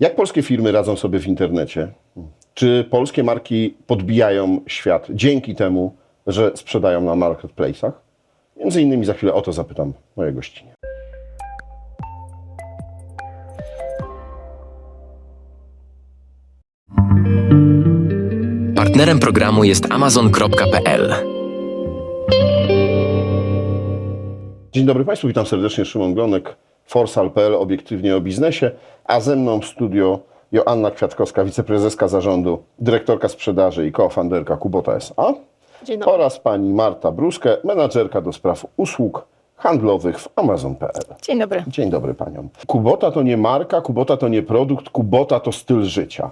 Jak polskie firmy radzą sobie w internecie? Czy polskie marki podbijają świat dzięki temu, że sprzedają na marketplace'ach? Między innymi za chwilę o to zapytam moje gościnie. Partnerem programu jest Amazon.pl. Dzień dobry Państwu, witam serdecznie. Szymon Glonek, Forsal.pl, obiektywnie o biznesie, a ze mną w studio Joanna Kwiatkowska, wiceprezeska zarządu, dyrektorka sprzedaży i kofounderka Kubota S.A. Dzień dobry. oraz pani Marta Bruskę, menadżerka do spraw usług handlowych w Amazon.pl. Dzień dobry. Dzień dobry paniom. Kubota to nie marka, Kubota to nie produkt, Kubota to styl życia.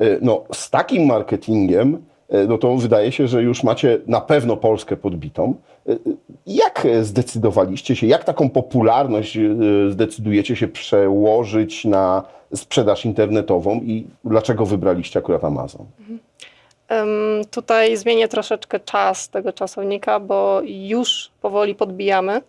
Y, No, z takim marketingiem, y, no to wydaje się, że już macie na pewno Polskę podbitą. Jak zdecydowaliście się, jak taką popularność y, zdecydujecie się przełożyć na sprzedaż internetową i dlaczego wybraliście akurat Amazon? Em, tutaj zmienię troszeczkę czas tego czasownika, bo już powoli podbijamy.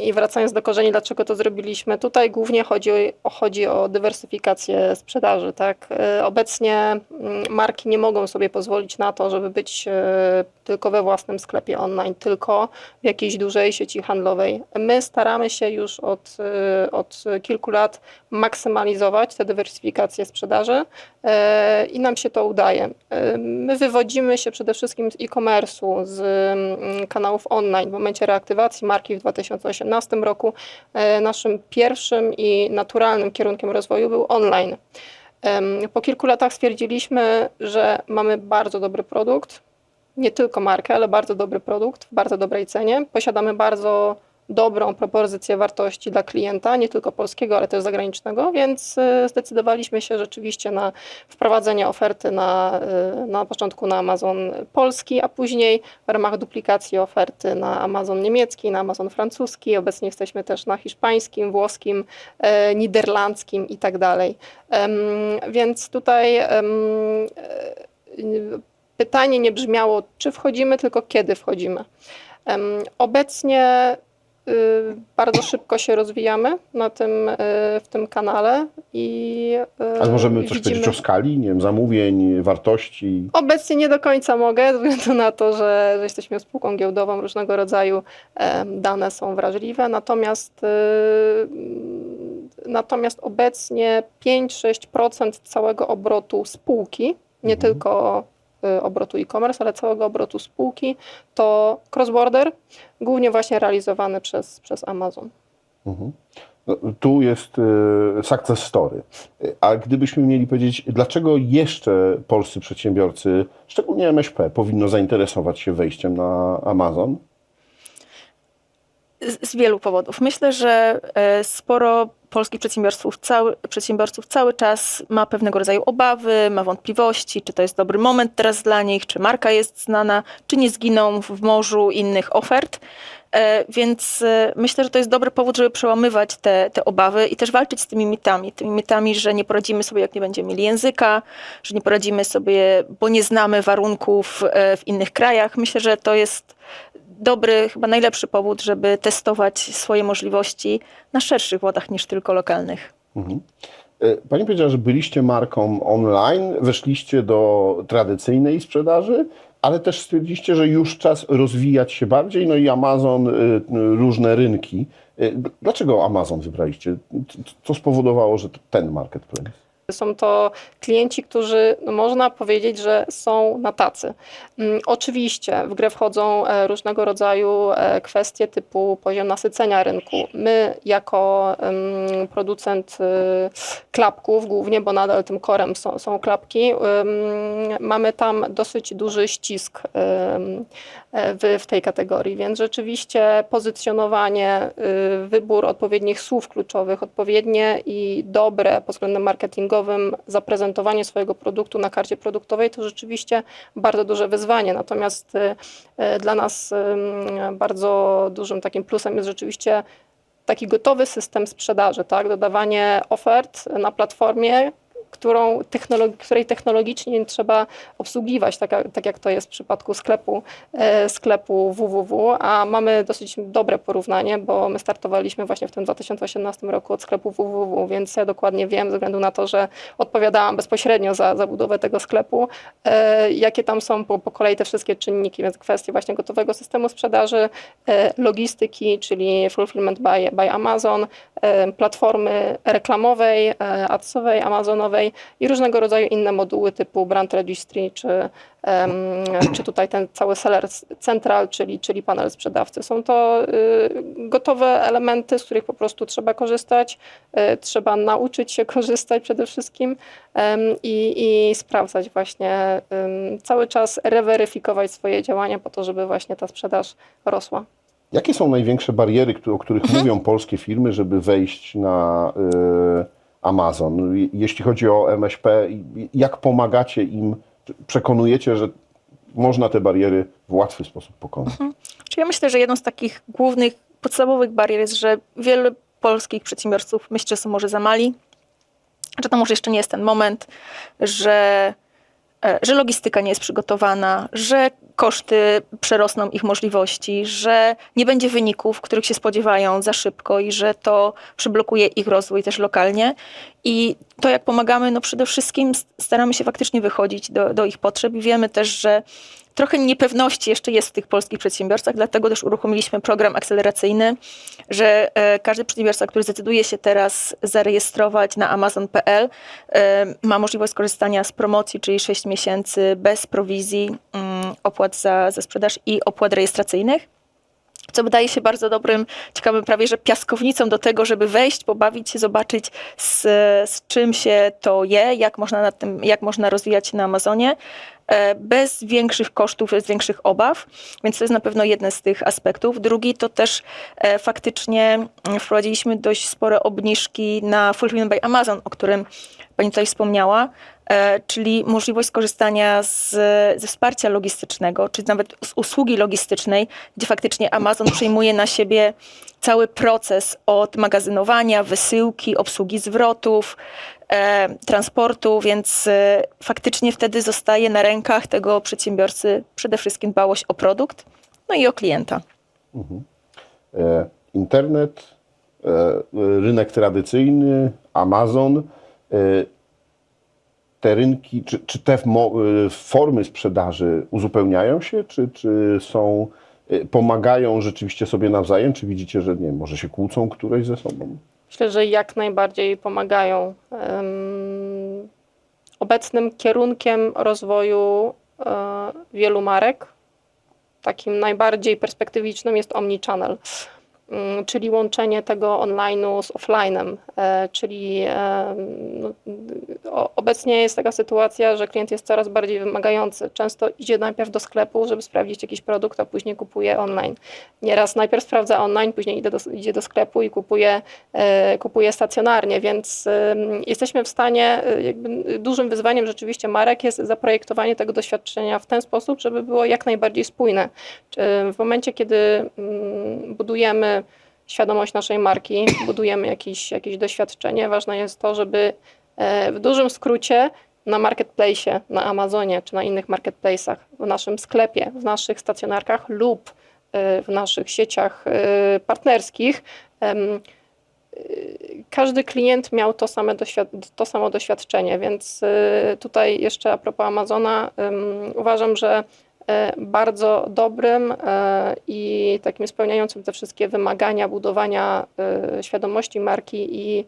I wracając do korzeni, dlaczego to zrobiliśmy, tutaj głównie chodzi o, chodzi o dywersyfikację sprzedaży. Tak? E, Obecnie mm, marki nie mogą sobie pozwolić na to, żeby być e, tylko we własnym sklepie online, tylko w jakiejś dużej sieci handlowej. My staramy się już od, e, od kilku lat maksymalizować tę dywersyfikację sprzedaży i nam się to udaje. E, My wywodzimy się przede wszystkim z e-commerce'u, z mm, kanałów online. W momencie reaktywacji marki w 2018 roku e, naszym pierwszym i naturalnym kierunkiem rozwoju był online. Po kilku latach stwierdziliśmy, że mamy bardzo dobry produkt, nie tylko markę, ale bardzo dobry produkt w bardzo dobrej cenie. Posiadamy bardzo dobrą propozycję wartości dla klienta, nie tylko polskiego, ale też zagranicznego, więc y, zdecydowaliśmy się rzeczywiście na wprowadzenie oferty na, y, na początku na Amazon polski, a później w ramach duplikacji oferty na Amazon niemiecki, na Amazon francuski. Obecnie jesteśmy też na hiszpańskim, włoskim, e, niderlandzkim i tak dalej. Więc tutaj pytanie nie brzmiało, czy wchodzimy, tylko kiedy wchodzimy. Obecnie y, bardzo szybko się rozwijamy na tym, y, w tym kanale i y, Ale możemy coś widzimy... powiedzieć o skali, nie wiem, zamówień, wartości? Obecnie nie do końca mogę, ze względu na to, że, że jesteśmy spółką giełdową, różnego rodzaju dane są wrażliwe, natomiast, y, natomiast obecnie 5-6% całego obrotu spółki, nie Mhm. tylko y, obrotu e-commerce, ale całego obrotu spółki to cross-border, głównie właśnie realizowany przez, przez Amazon. Mhm. No, Tu jest e, success story. A gdybyśmy mieli powiedzieć, dlaczego jeszcze polscy przedsiębiorcy, szczególnie MŚP, powinno zainteresować się wejściem na Amazon? Z, wielu powodów. Myślę, że e, sporo polskich przedsiębiorców cały, przedsiębiorców cały czas ma pewnego rodzaju obawy, ma wątpliwości, czy to jest dobry moment teraz dla nich, czy marka jest znana, czy nie zginą w morzu innych ofert. E, Więc e, myślę, że to jest dobry powód, żeby przełamywać te, te obawy i też walczyć z tymi mitami. Tymi mitami, że nie poradzimy sobie, jak nie będziemy mieli języka, że nie poradzimy sobie, bo nie znamy warunków w innych krajach. Myślę, że to jest dobry, chyba najlepszy powód, żeby testować swoje możliwości na szerszych wodach niż tylko lokalnych. Mhm. E, Pani powiedziała, że byliście marką online, weszliście do tradycyjnej sprzedaży, ale też stwierdziliście, że już czas rozwijać się bardziej, no i Amazon, y, różne rynki. Y, Dlaczego Amazon wybraliście? Co spowodowało, że ten marketplace? Są to klienci, którzy no, można powiedzieć, że są na tacy. Mm, Oczywiście w grę wchodzą e, różnego rodzaju e, kwestie typu poziom nasycenia rynku. My jako em, producent e, klapków, głównie, bo nadal tym korem są, są klapki, mamy tam dosyć duży ścisk e, w, w tej kategorii, więc rzeczywiście pozycjonowanie, y, wybór odpowiednich słów kluczowych, odpowiednie i dobre pod względem marketingowym zaprezentowanie swojego produktu na karcie produktowej to rzeczywiście bardzo duże wyzwanie. Natomiast y, y, dla nas ym, bardzo dużym takim plusem jest rzeczywiście taki gotowy system sprzedaży, tak? dodawanie ofert na platformie, którą technologi- której technologicznie nie trzeba obsługiwać, tak, tak jak to jest w przypadku sklepu, e, sklepu www, a mamy dosyć dobre porównanie, bo my startowaliśmy właśnie w tym 2018 roku od sklepu www, więc ja dokładnie wiem, ze względu na to, że odpowiadałam bezpośrednio za, za budowę tego sklepu, e, jakie tam są po, po kolei te wszystkie czynniki, więc kwestie właśnie gotowego systemu sprzedaży, e, logistyki, czyli fulfillment by, by Amazon, platformy reklamowej, e, adsowej, amazonowej i różnego rodzaju inne moduły typu brand registry, czy, czy tutaj ten cały seller central, czyli, czyli panel sprzedawcy. Są to y, gotowe elementy, z których po prostu trzeba korzystać, y, trzeba nauczyć się korzystać przede wszystkim i, i sprawdzać właśnie, cały czas reweryfikować swoje działania po to, żeby właśnie ta sprzedaż rosła. Jakie są największe bariery, o których mówią polskie firmy, żeby wejść na y, Amazon? Je- Jeśli chodzi o MŚP, jak pomagacie im, przekonujecie, że można te bariery w łatwy sposób pokonać? Czyli ja myślę, że jedną z takich głównych, podstawowych barier jest, że wiele polskich przedsiębiorców myśli, że są może za mali, że to może jeszcze nie jest ten moment, że, e, że logistyka nie jest przygotowana, że koszty przerosną ich możliwości, że nie będzie wyników, których się spodziewają za szybko i że to przyblokuje ich rozwój też lokalnie. I to, jak pomagamy, no przede wszystkim staramy się faktycznie wychodzić do, do ich potrzeb i wiemy też, że trochę niepewności jeszcze jest w tych polskich przedsiębiorcach, dlatego też uruchomiliśmy program akceleracyjny, że e, każdy przedsiębiorca, który zdecyduje się teraz zarejestrować na amazon.pl, e, ma możliwość skorzystania z promocji, czyli 6 miesięcy bez prowizji, mm, opłat za, za sprzedaż i opłat rejestracyjnych co wydaje się bardzo dobrym, ciekawym prawie, że piaskownicą do tego, żeby wejść, pobawić się, zobaczyć z, z czym się to je, jak można, nad tym, jak można rozwijać się na Amazonie, bez większych kosztów, bez większych obaw, więc to jest na pewno jeden z tych aspektów. Drugi to też e, faktycznie mm, wprowadziliśmy dość spore obniżki na Fulfillment by Amazon, o którym Pani tutaj wspomniała, e, czyli możliwość skorzystania z, ze wsparcia logistycznego, czy nawet z usługi logistycznej, gdzie faktycznie Amazon przejmuje na siebie cały proces od magazynowania, wysyłki, obsługi zwrotów, e, transportu, więc e, faktycznie wtedy zostaje na rękach tego przedsiębiorcy przede wszystkim dbałość o produkt, no i o klienta. E, internet, e, rynek tradycyjny, Amazon, e, te rynki, czy, czy te e, formy sprzedaży uzupełniają się, czy, czy są, e, pomagają rzeczywiście sobie nawzajem, czy widzicie, że nie może się kłócą któreś ze sobą? Myślę, że jak najbardziej pomagają. Obecnym kierunkiem rozwoju e, wielu marek, takim najbardziej perspektywicznym jest omnichannel, czyli łączenie tego online'u z offline'em, e, czyli e, no, obecnie jest taka sytuacja, że klient jest coraz bardziej wymagający. Często idzie najpierw do sklepu, żeby sprawdzić jakiś produkt, a później kupuje online. Nieraz najpierw sprawdza online, później idzie do, idzie do sklepu i kupuje, e, kupuje stacjonarnie, więc jesteśmy w stanie, dużym wyzwaniem rzeczywiście marek jest zaprojektowanie tego doświadczenia w ten sposób, żeby było jak najbardziej spójne. W momencie, kiedy mm, budujemy świadomość naszej marki, budujemy jakieś, jakieś doświadczenie, ważne jest to, żeby e, w dużym skrócie na marketplace, na Amazonie czy na innych marketplace'ach, w naszym sklepie, w naszych stacjonarkach lub e, w naszych sieciach e, partnerskich każdy klient miał to, same to samo doświadczenie, więc tutaj jeszcze a propos Amazona, uważam, że bardzo dobrym e, i takim spełniającym te wszystkie wymagania budowania e, świadomości marki i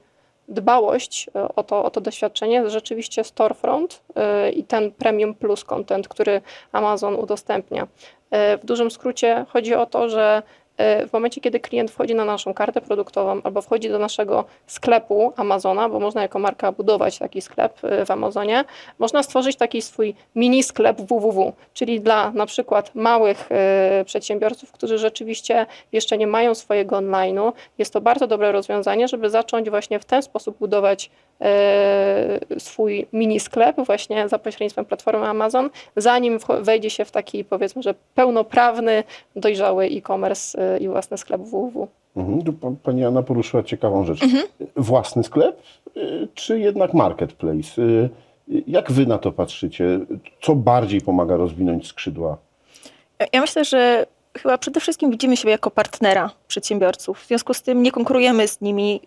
dbałość e, o to, o to doświadczenie, rzeczywiście Storefront e, i ten Premium Plus content, który Amazon udostępnia. E, W dużym skrócie chodzi o to, że e, w momencie, kiedy klient wchodzi na naszą kartę produktową albo wchodzi do naszego sklepu Amazona, bo można jako marka budować taki sklep e, w Amazonie, można stworzyć taki swój mini sklep www, czyli dla na przykład małych e, przedsiębiorców, którzy rzeczywiście jeszcze nie mają swojego online'u. Jest to bardzo dobre rozwiązanie, żeby zacząć właśnie w ten sposób budować e, swój mini sklep właśnie za pośrednictwem platformy Amazon, zanim wejdzie się w taki powiedzmy, że pełnoprawny, dojrzały e-commerce i własny sklep www. Mhm. Pani Anna poruszyła ciekawą rzecz. Własny sklep, y, czy jednak marketplace? Y, Jak wy na to patrzycie? Co bardziej pomaga rozwinąć skrzydła? Ja myślę, że chyba przede wszystkim widzimy siebie jako partnera przedsiębiorców. W związku z tym nie konkurujemy z nimi,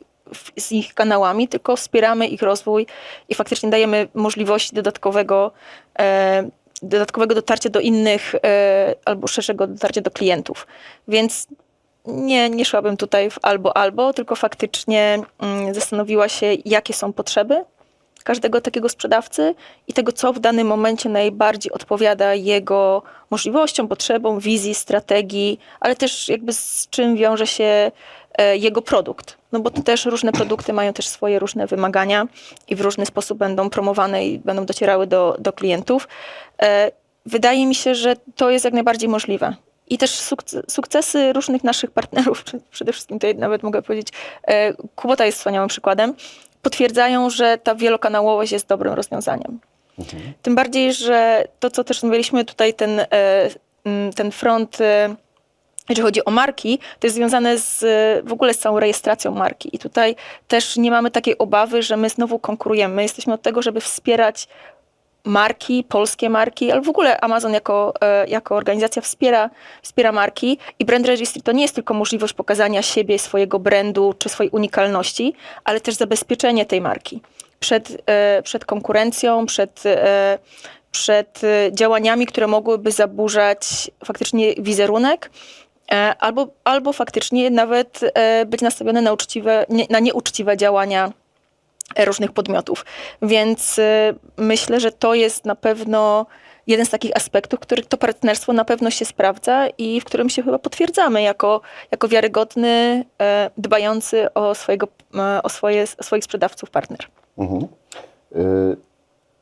z ich kanałami, tylko wspieramy ich rozwój i faktycznie dajemy możliwości dodatkowego, e, dodatkowego dotarcia do innych e, albo szerszego dotarcia do klientów. Więc nie, nie szłabym tutaj w albo albo, tylko faktycznie mm, zastanowiła się, jakie są potrzeby każdego takiego sprzedawcy i tego, co w danym momencie najbardziej odpowiada jego możliwościom, potrzebom, wizji, strategii, ale też jakby z czym wiąże się jego produkt. No bo to też różne produkty mają też swoje różne wymagania i w różny sposób będą promowane i będą docierały do, do klientów. E, Wydaje mi się, że to jest jak najbardziej możliwe. I też sukce- sukcesy różnych naszych partnerów, przed- przede wszystkim tutaj nawet mogę powiedzieć, e, Kubota jest wspaniałym przykładem, potwierdzają, że ta wielokanałowość jest dobrym rozwiązaniem. Tym bardziej, że to, co też mówiliśmy tutaj, ten, e, ten front, e, jeżeli chodzi o marki, to jest związane z, w ogóle z całą rejestracją marki. I tutaj też nie mamy takiej obawy, że my znowu konkurujemy. My jesteśmy od tego, żeby wspierać marki, polskie marki, ale w ogóle Amazon jako, e, jako organizacja wspiera, wspiera marki i brand registry to nie jest tylko możliwość pokazania siebie, swojego brandu czy swojej unikalności, ale też zabezpieczenie tej marki przed, e, przed konkurencją, przed, e, przed działaniami, które mogłyby zaburzać faktycznie wizerunek. E, Albo, albo faktycznie nawet e, być nastawione na, uczciwe, na nieuczciwe działania e, różnych podmiotów. Więc myślę, że to jest na pewno jeden z takich aspektów, których to partnerstwo na pewno się sprawdza i w którym się chyba potwierdzamy jako, jako wiarygodny, dbający o, swojego, o, swoje, o swoich sprzedawców partner. Mhm. Y,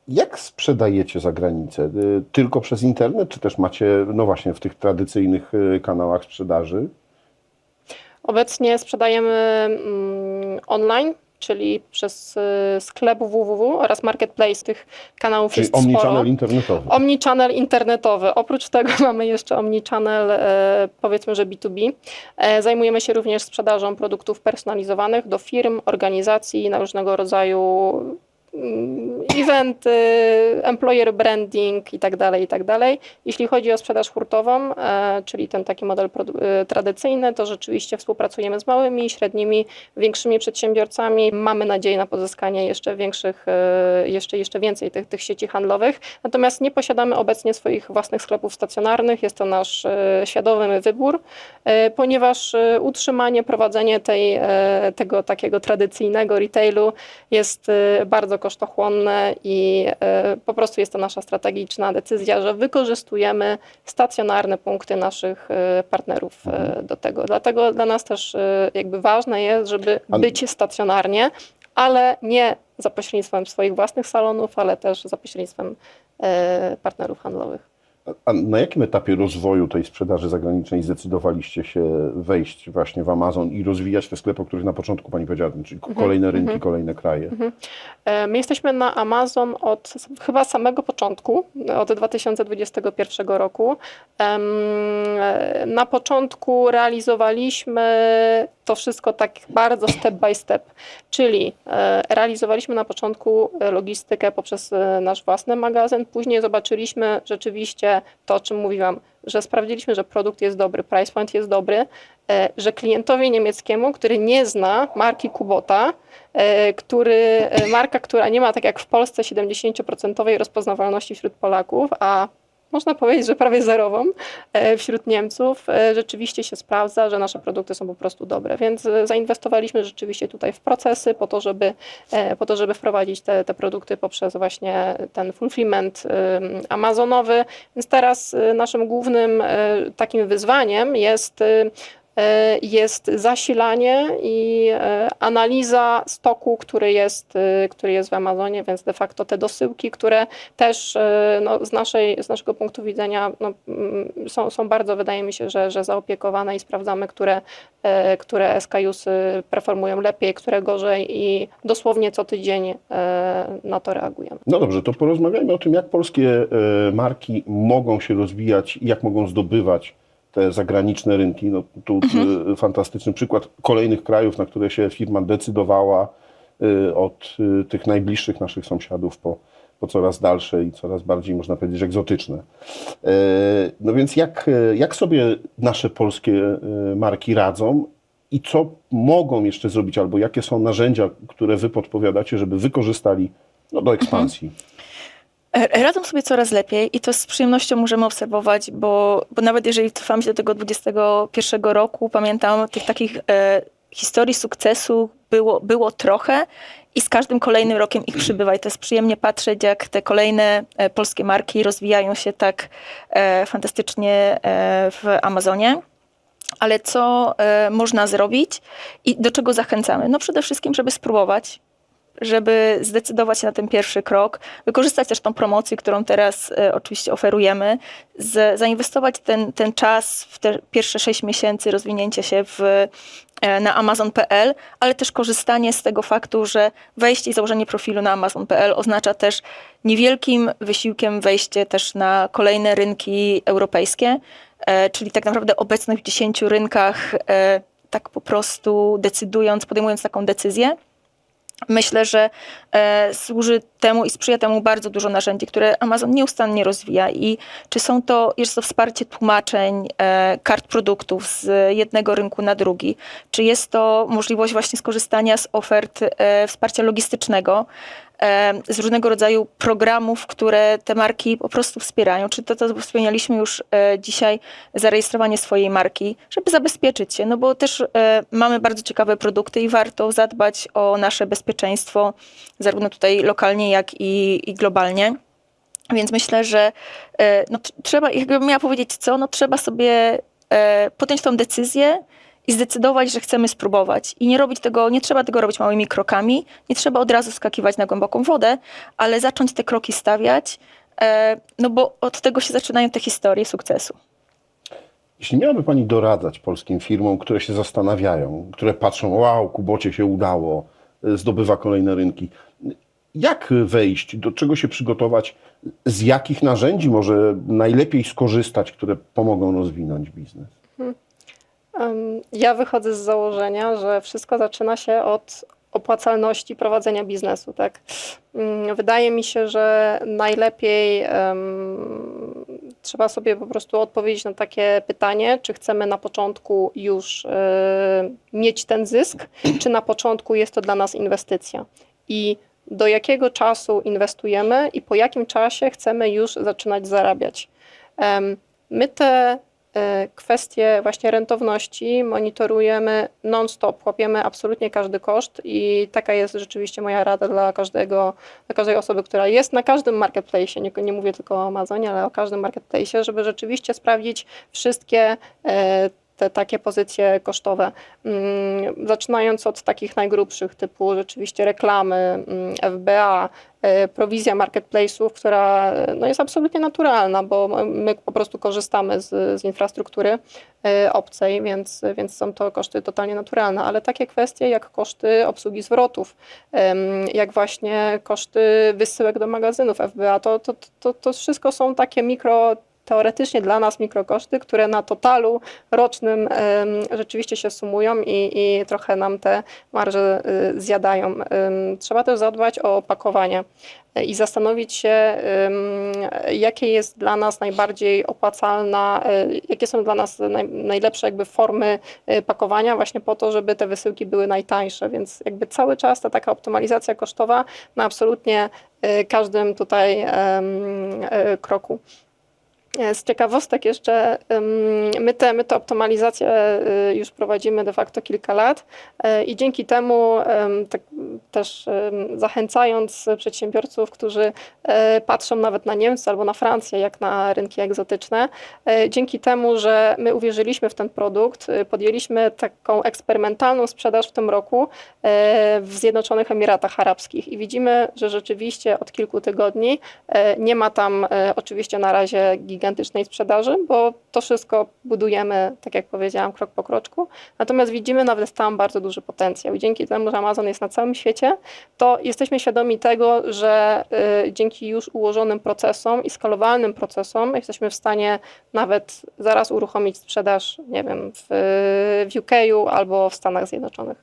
Jak sprzedajecie za granicę? Y, Tylko przez internet, czy też macie, no właśnie, w tych tradycyjnych y, kanałach sprzedaży? Obecnie sprzedajemy mm, online, czyli przez y, sklep www oraz marketplace. Tych kanałów Czyli jest omnichannel sporo. internetowy. Omnichannel internetowy. Oprócz tego mamy jeszcze omnichannel, e, powiedzmy, że B2B. E, Zajmujemy się również sprzedażą produktów personalizowanych do firm, organizacji na różnego rodzaju eventy, employer branding i tak dalej, i tak dalej. Jeśli chodzi o sprzedaż hurtową, e, czyli ten taki model e, tradycyjny, to rzeczywiście współpracujemy z małymi, średnimi, większymi przedsiębiorcami. Mamy nadzieję na pozyskanie jeszcze większych, e, jeszcze, jeszcze więcej tych, tych sieci handlowych. Natomiast nie posiadamy obecnie swoich własnych sklepów stacjonarnych. Jest to nasz świadomy wybór, ponieważ utrzymanie, prowadzenie tej, tego takiego tradycyjnego retailu jest e, bardzo kosztochłonne i e, po prostu jest to nasza strategiczna decyzja, że wykorzystujemy stacjonarne punkty naszych e, partnerów e, do tego. Dlatego dla nas też jakby ważne jest, żeby być stacjonarnie, ale nie za pośrednictwem swoich własnych salonów, ale też za pośrednictwem partnerów handlowych. A na jakim etapie rozwoju tej sprzedaży zagranicznej zdecydowaliście się wejść właśnie w Amazon i rozwijać te sklepy, o których na początku Pani powiedziała, czyli kolejne rynki, kolejne kraje? E, My jesteśmy na Amazon od chyba samego początku, od 2021 roku. E, Na początku realizowaliśmy to wszystko tak bardzo step by step, czyli e, realizowaliśmy na początku e, logistykę poprzez e, nasz własny magazyn, później zobaczyliśmy rzeczywiście to, o czym mówiłam, że sprawdziliśmy, że produkt jest dobry, price point jest dobry, że klientowi niemieckiemu, który nie zna marki Kubota, który, marka, która nie ma tak jak w Polsce 70% rozpoznawalności wśród Polaków, a można powiedzieć, że prawie zerową e, wśród Niemców, e, rzeczywiście się sprawdza, że nasze produkty są po prostu dobre. Więc e, zainwestowaliśmy rzeczywiście tutaj w procesy po to, żeby, po to, żeby wprowadzić te, te produkty poprzez właśnie ten fulfillment amazonowy. Więc teraz naszym głównym takim wyzwaniem jest e, jest zasilanie i e, analiza stoku, który jest, e, który jest w Amazonie, więc de facto te dosyłki, które też e, no, z, naszej, z naszego punktu widzenia no, mm, są, są bardzo, wydaje mi się, że, że zaopiekowane i sprawdzamy, które, e, które SKUsy performują lepiej, które gorzej i dosłownie co tydzień e, na to reagujemy. No dobrze, to porozmawiajmy o tym, jak polskie e, marki mogą się rozwijać i jak mogą zdobywać te zagraniczne rynki. No, tu y, fantastyczny przykład kolejnych krajów, na które się firma decydowała y, od y, tych najbliższych naszych sąsiadów po, po coraz dalsze i coraz bardziej, można powiedzieć, egzotyczne. E, No więc jak, e, jak sobie nasze polskie e, marki radzą i co mogą jeszcze zrobić, albo jakie są narzędzia, które wy podpowiadacie, żeby wykorzystali no, do ekspansji? E, Radzą sobie coraz lepiej i to z przyjemnością możemy obserwować, bo, bo nawet jeżeli cofamy się do tego 21 roku, pamiętam tych takich e, historii sukcesu było, było trochę i z każdym kolejnym rokiem ich przybywa i to jest przyjemnie patrzeć, jak te kolejne e, polskie marki rozwijają się tak e, fantastycznie e, w Amazonie. Ale co e, można zrobić i do czego zachęcamy? No przede wszystkim, żeby spróbować, żeby zdecydować się na ten pierwszy krok, wykorzystać też tą promocję, którą teraz e, oczywiście oferujemy, z, zainwestować ten, ten czas w te pierwsze 6 miesięcy rozwinięcia się w, e, na Amazon.pl, ale też korzystanie z tego faktu, że wejście i założenie profilu na Amazon.pl oznacza też niewielkim wysiłkiem wejście też na kolejne rynki europejskie, e, czyli tak naprawdę obecność w 10 rynkach, e, tak po prostu decydując, podejmując taką decyzję. Myślę, że e, służy temu i sprzyja temu bardzo dużo narzędzi, które Amazon nieustannie rozwija. I czy są to, jest to wsparcie tłumaczeń e, kart produktów z jednego rynku na drugi, czy jest to możliwość właśnie skorzystania z ofert e, wsparcia logistycznego, z różnego rodzaju programów, które te marki po prostu wspierają. Czy to, to wspomnieliśmy już e, dzisiaj, zarejestrowanie swojej marki, żeby zabezpieczyć się, no bo też e, mamy bardzo ciekawe produkty i warto zadbać o nasze bezpieczeństwo, zarówno tutaj lokalnie, jak i, i globalnie. Więc myślę, że e, no, tr- trzeba, jakbym miała powiedzieć co, no trzeba sobie podjąć tą decyzję i zdecydować, że chcemy spróbować. I nie robić tego, nie trzeba tego robić małymi krokami, nie trzeba od razu skakiwać na głęboką wodę, ale zacząć te kroki stawiać, e, no bo od tego się zaczynają te historie sukcesu. Jeśli miałaby Pani doradzać polskim firmom, które się zastanawiają, które patrzą, wow, Kubocie się udało, y, zdobywa kolejne rynki, jak wejść, do czego się przygotować, z jakich narzędzi może najlepiej skorzystać, które pomogą rozwinąć biznes? Em, Ja wychodzę z założenia, że wszystko zaczyna się od opłacalności prowadzenia biznesu, tak? Mm, Wydaje mi się, że najlepiej em, trzeba sobie po prostu odpowiedzieć na takie pytanie, czy chcemy na początku już e, mieć ten zysk, czy na początku jest to dla nas inwestycja. I do jakiego czasu inwestujemy i po jakim czasie chcemy już zaczynać zarabiać. Em, My te kwestie właśnie rentowności monitorujemy non-stop, łapiemy absolutnie każdy koszt i taka jest rzeczywiście moja rada dla każdego, dla każdej osoby, która jest na każdym marketplace, nie, nie mówię tylko o Amazonie, ale o każdym marketplace, żeby rzeczywiście sprawdzić wszystkie e, te takie pozycje kosztowe. Mm, Zaczynając od takich najgrubszych, typu rzeczywiście reklamy, mm, FBA, e, prowizja marketplace'ów, która no, jest absolutnie naturalna, bo my po prostu korzystamy z, z infrastruktury e, obcej, więc, więc są to koszty totalnie naturalne, ale takie kwestie jak koszty obsługi zwrotów, jak właśnie koszty wysyłek do magazynów FBA, to, to, to, to wszystko są takie mikro teoretycznie dla nas mikrokoszty, które na totalu rocznym rzeczywiście się sumują i, i trochę nam te marże y, zjadają. Trzeba też zadbać o opakowanie y, i zastanowić się, jakie jest dla nas najbardziej opłacalna, y, jakie są dla nas naj, najlepsze jakby formy y, pakowania właśnie po to, żeby te wysyłki były najtańsze, więc jakby cały czas ta taka optymalizacja kosztowa na absolutnie każdym tutaj kroku. Z ciekawostek jeszcze, my tę my optymalizację y, już prowadzimy de facto kilka lat e, i dzięki temu tak też zachęcając przedsiębiorców, którzy e, patrzą nawet na Niemcy albo na Francję jak na rynki egzotyczne, e, dzięki temu, że my uwierzyliśmy w ten produkt, y, podjęliśmy taką eksperymentalną sprzedaż w tym roku w Zjednoczonych Emiratach Arabskich. I widzimy, że rzeczywiście od kilku tygodni nie ma tam oczywiście na razie gigantycznych gigantycznej sprzedaży, bo to wszystko budujemy, tak jak powiedziałam, krok po kroczku. Natomiast widzimy nawet tam bardzo duży potencjał. I dzięki temu, że Amazon jest na całym świecie, to jesteśmy świadomi tego, że y, dzięki już ułożonym procesom i skalowalnym procesom jesteśmy w stanie nawet zaraz uruchomić sprzedaż, nie wiem, w, w UK albo w Stanach Zjednoczonych.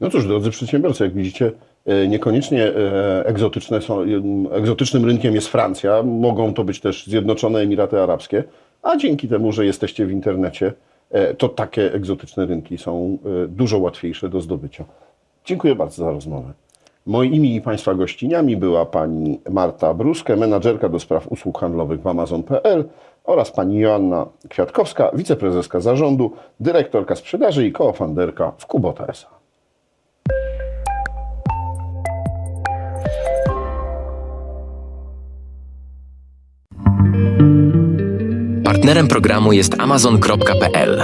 No cóż, drodzy przedsiębiorcy, jak widzicie, e, niekoniecznie e, egzotyczne są, em, egzotycznym rynkiem jest Francja, mogą to być też Zjednoczone Emiraty Arabskie, a dzięki temu, że jesteście w internecie, e, to takie egzotyczne rynki są e, dużo łatwiejsze do zdobycia. Dziękuję bardzo za rozmowę. Moimi i Państwa gościniami była pani Marta Bruskę, menadżerka do spraw usług handlowych w Amazon.pl oraz pani Joanna Kwiatkowska, wiceprezeska zarządu, dyrektorka sprzedaży i kofounderka w Kubota S.A. Partnerem programu jest Amazon.pl,